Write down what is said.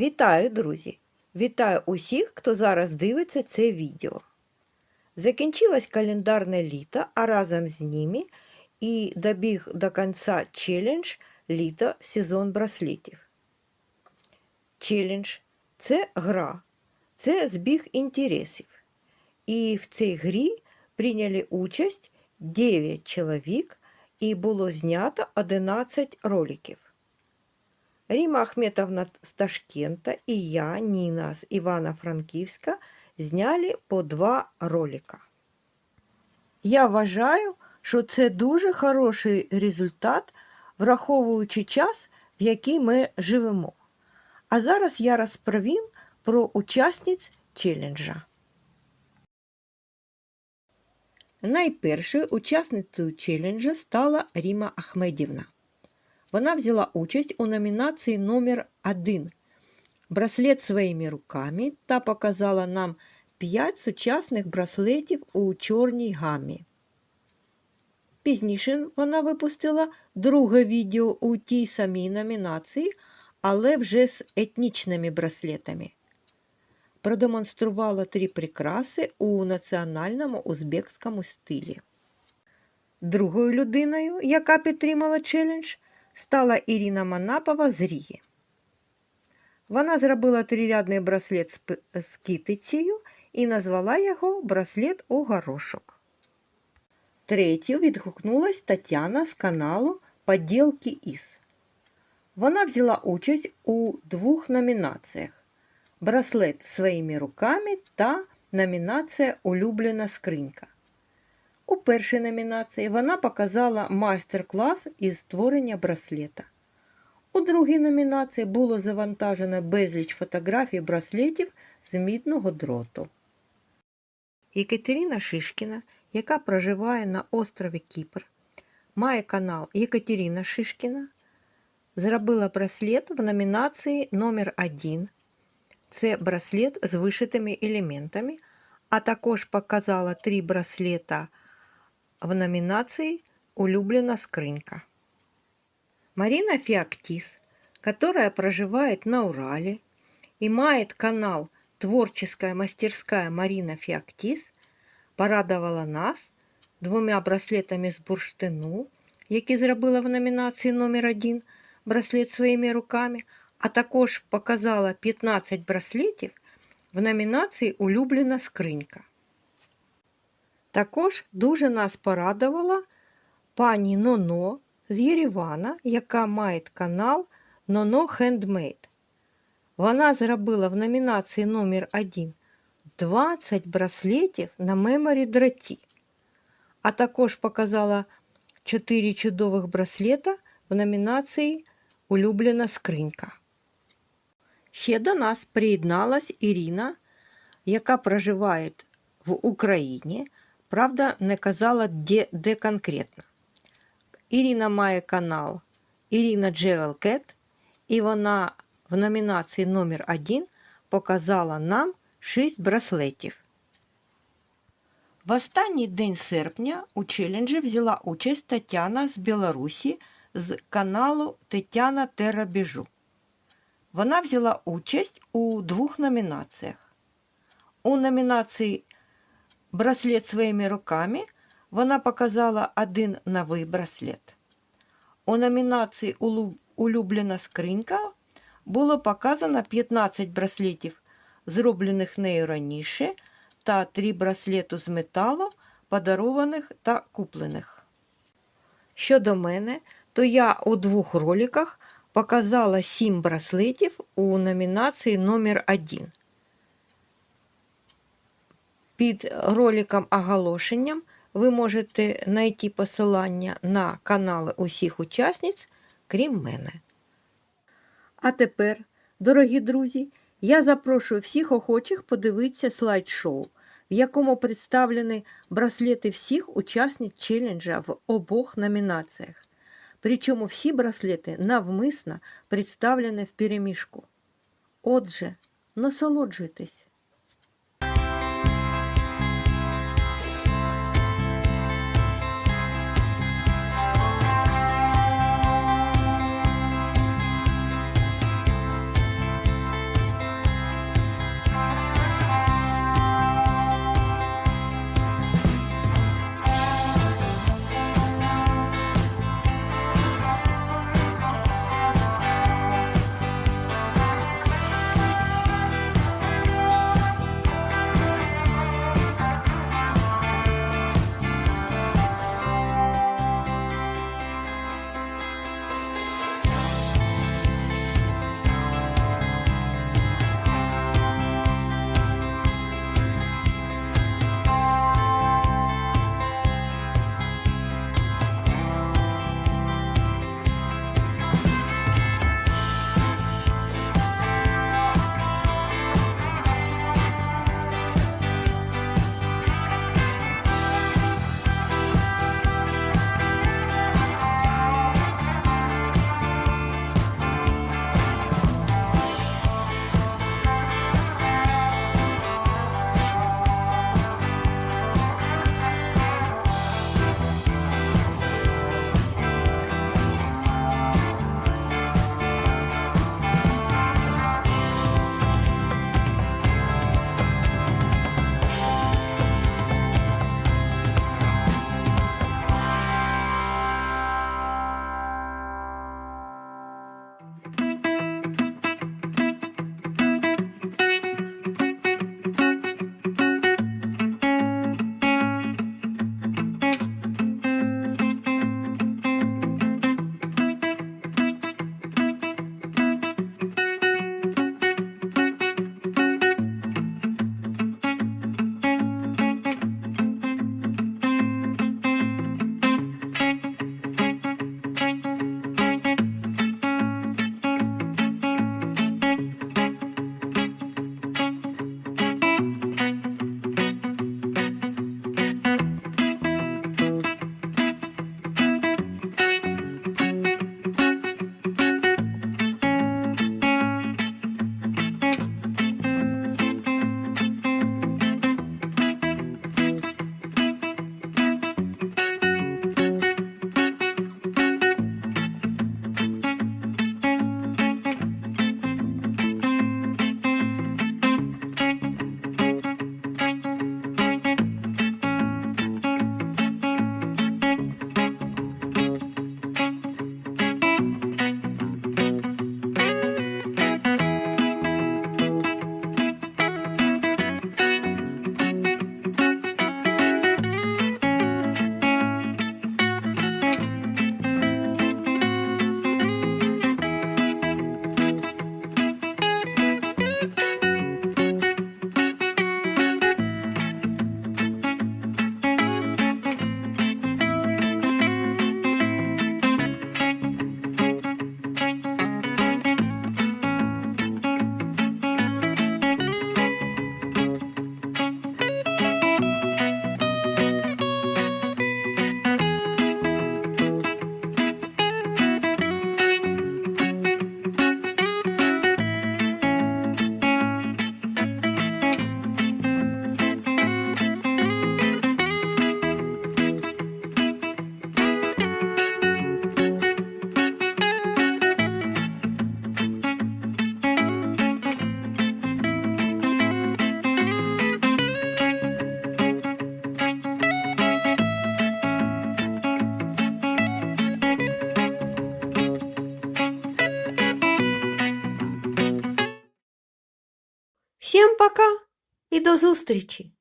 Вітаю, друзі! Вітаю усіх, хто зараз дивиться це відео. Закінчилось календарне літо, а разом з ними і добіг до кінця челендж літо сезон браслетів. Челендж це гра, це збіг інтересів. І в цій грі прийняли участь 9 чоловік і було знято 11 роликів. Ріма Ахметовна з Ташкента і я, Ніна з Івано-Франківська, зняли по два ролика. Я вважаю, що це дуже хороший результат, враховуючи час, в який ми живемо. А зараз я розповім про учасниць челенджа. Найпершою учасницею челенджа стала Ріма Ахмедівна. Вона взяла участь у номінації номер 1 Браслет своїми руками та показала нам 5 сучасних браслетів у чорній гамі. Пізніше вона випустила друге відео у тій самій номінації, але вже з етнічними браслетами. Продемонструвала три прикраси у національному узбекському стилі. Другою людиною, яка підтримала челендж, стала Ірина Манапова з Ріги. Вона зробила трирядний браслет з китицею і назвала його браслет у горошок. Третю відгукнулась Тетяна з каналу Поділки із. Вона взяла участь у двох номінаціях: Браслет своїми руками та номінація Улюблена скринька. У першій номінації вона показала майстер-клас із створення браслета. У другій номінації було завантажено безліч фотографій браслетів з мідного дроту. Єкатерина Шишкіна, яка проживає на острові Кіпр, має канал Єкатерина Шишкіна, зробила браслет в номінації номер 1 Це браслет з вишитими елементами, а також показала три браслета номинации «Улюблена скрынька». Марина Феоктис, которая проживает на Урале и мает канал «Творческая мастерская Марина Феоктис», порадовала нас двома браслетами з бурштину, які зробила в номінації номер 1 браслет своїми руками, а також показала 15 браслетів в номінації Улюблена скринька. Також дуже нас порадувала пані Ноно з Єревана, яка має канал Ноно Хендмейд. Вона зробила в номінації номер 1 20 браслетів на меморі дроті, а також показала 4 чудових браслета в номінації Улюблена скринька. Ще до нас приєдналась Ірина, яка проживає в Україні. Правда, не казала, де, де конкретно. Ірина має канал Ірина Джевелкет, і вона в номінації номер 1 показала нам 6 браслетів. В останній день серпня у челенджі взяла участь Тетяна з Білорусі з каналу Тетяна Терабіжу. Вона взяла участь у двох номінаціях. У номінації браслет своїми руками вона показала один новий браслет. У номінації Улюблена скринька було показано 15 браслетів, зроблених нею раніше, та 3 браслету з металу, подарованих та куплених. Щодо мене, то я у двох роликах показала 7 браслетів у номінації номер 1 під роликом оголошенням ви можете знайти посилання на канали усіх учасниць, крім мене. А тепер, дорогі друзі, я запрошую всіх охочих подивитися слайд-шоу, в якому представлені браслети всіх учасниць челенджа в обох номінаціях. Причому всі браслети навмисно представлені в переміжку. Отже, насолоджуйтесь! Всім пока і до зустрічі!